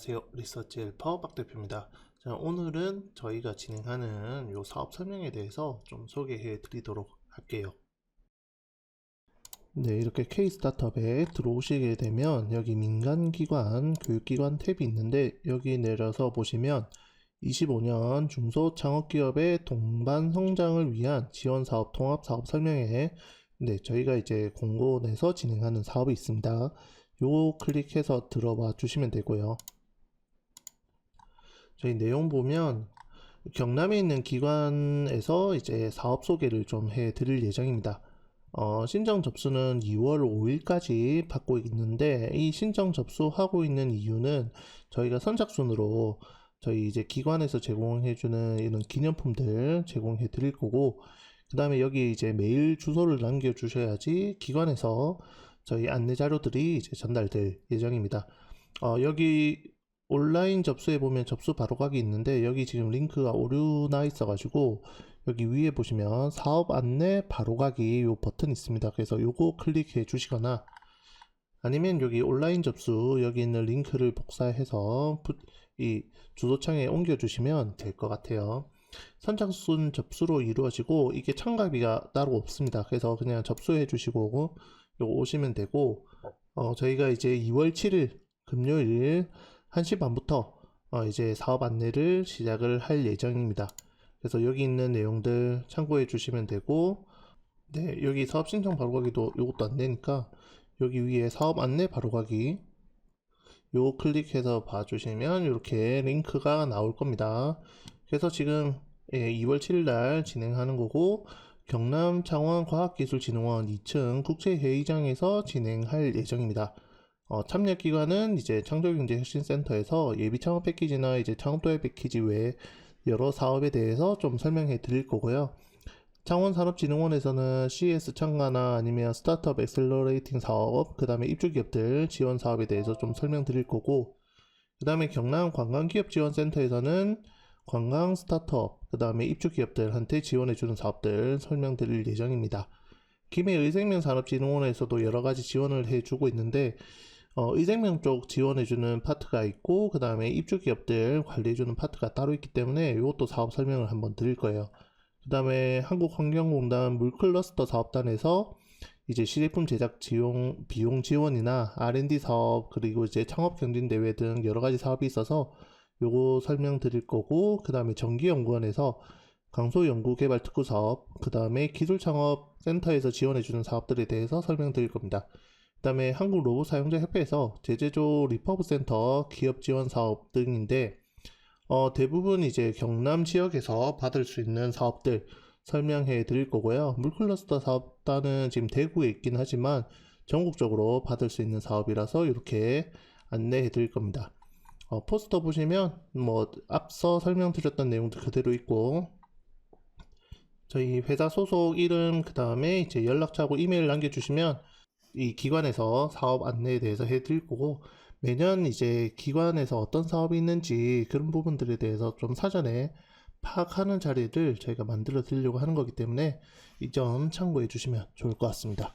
안녕하세요. 리서치 헬퍼 박 대표입니다. 자, 오늘은 저희가 진행하는 요 사업 설명에 대해서 좀 소개해 드리도록 할게요. 네, 이렇게 K 스타트업에 들어오시게 되면 여기 민간기관, 교육기관 탭이 있는데 여기 내려서 보시면 25년 중소 창업기업의 동반 성장을 위한 지원 사업 통합 사업 설명회 네, 저희가 이제 공고 내서 진행하는 사업이 있습니다. 요 클릭해서 들어봐 주시면 되고요. 저희 내용 보면 경남에 있는 기관에서 이제 사업 소개를 좀 해 드릴 예정입니다. 어, 신청 접수는 2월 5일까지 받고 있는데 이 신청 접수하고 있는 이유는 저희가 선착순으로 저희 이제 기관에서 제공해 주는 이런 기념품들 제공해 드릴 거고 그 다음에 여기 이제 메일 주소를 남겨 주셔야지 기관에서 저희 안내 자료들이 이제 전달될 예정입니다. 어, 여기 온라인 접수해 보면 접수 바로 가기 있는데 여기 지금 링크가 오류 나 있어 가지고 여기 위에 보시면 사업 안내 바로 가기 요 버튼 있습니다. 그래서 요거 클릭해 주시거나 아니면 여기 온라인 접수 여기 있는 링크를 복사해서 부- 이 주소창에 옮겨 주시면 될 것 같아요. 선착순 접수로 이루어지고 이게 참가비가 따로 없습니다. 그래서 그냥 접수해 주시고 오시면 되고 어, 저희가 이제 2월 7일 금요일 1시 반부터 어, 이제 사업 안내를 시작을 할 예정입니다. 그래서 여기 있는 내용들 참고해 주시면 되고 네, 여기 사업 신청 바로 가기도 요것도 안 되니까 여기 위에 사업 안내 바로 가기 요 클릭해서 봐주시면 이렇게 링크가 나올 겁니다. 그래서 지금 예, 2월 7일 날 진행하는 거고 경남 창원과학기술진흥원 2층 국제회의장에서 진행할 예정입니다. 어, 참여 기관은 이제 창조경제혁신센터에서 예비 창업 패키지나 이제 창업도약 패키지 외에 여러 사업에 대해서 좀 설명해 드릴 거고요. 창원산업진흥원에서는 CS 참가나 아니면 스타트업 엑셀러레이팅 사업, 그 다음에 입주기업들 지원 사업에 대해서 좀 설명드릴 거고, 그 다음에 경남 관광기업지원센터에서는 관광 스타트업, 그 다음에 입주기업들한테 지원해주는 사업들 설명드릴 예정입니다. 김해 의생명 산업진흥원에서도 여러 가지 지원을 해주고 있는데, 어, 의생명 쪽 지원해주는 파트가 있고, 그 다음에 입주 기업들 관리해주는 파트가 따로 있기 때문에 이것도 사업 설명을 한번 드릴 거예요. 그 다음에 한국환경공단 물클러스터 사업단에서 이제 시제품 제작 지용, 비용 지원이나 R&D 사업, 그리고 이제 창업 경진 대회 등 여러 가지 사업이 있어서 요거 설명드릴 거고, 그 다음에 전기연구원에서 강소 연구 개발 특구 사업, 그 다음에 기술 창업 센터에서 지원해주는 사업들에 대해서 설명드릴 겁니다. 그 다음에 한국 로봇 사용자 협회에서 제재조 리퍼브 센터 기업 지원 사업 등인데, 어, 대부분 이제 경남 지역에서 받을 수 있는 사업들 설명해 드릴 거고요. 물클러스터 사업단은 지금 대구에 있긴 하지만 전국적으로 받을 수 있는 사업이라서 이렇게 안내해 드릴 겁니다. 어, 포스터 보시면 뭐 앞서 설명드렸던 내용도 그대로 있고 저희 회사 소속 이름 그 다음에 이제 연락처하고 이메일 남겨주시면 이 기관에서 사업 안내에 대해서 해드릴 거고 매년 이제 기관에서 어떤 사업이 있는지 그런 부분들에 대해서 좀 사전에 파악하는 자리를 저희가 만들어 드리려고 하는 거기 때문에 이 점 참고해 주시면 좋을 것 같습니다.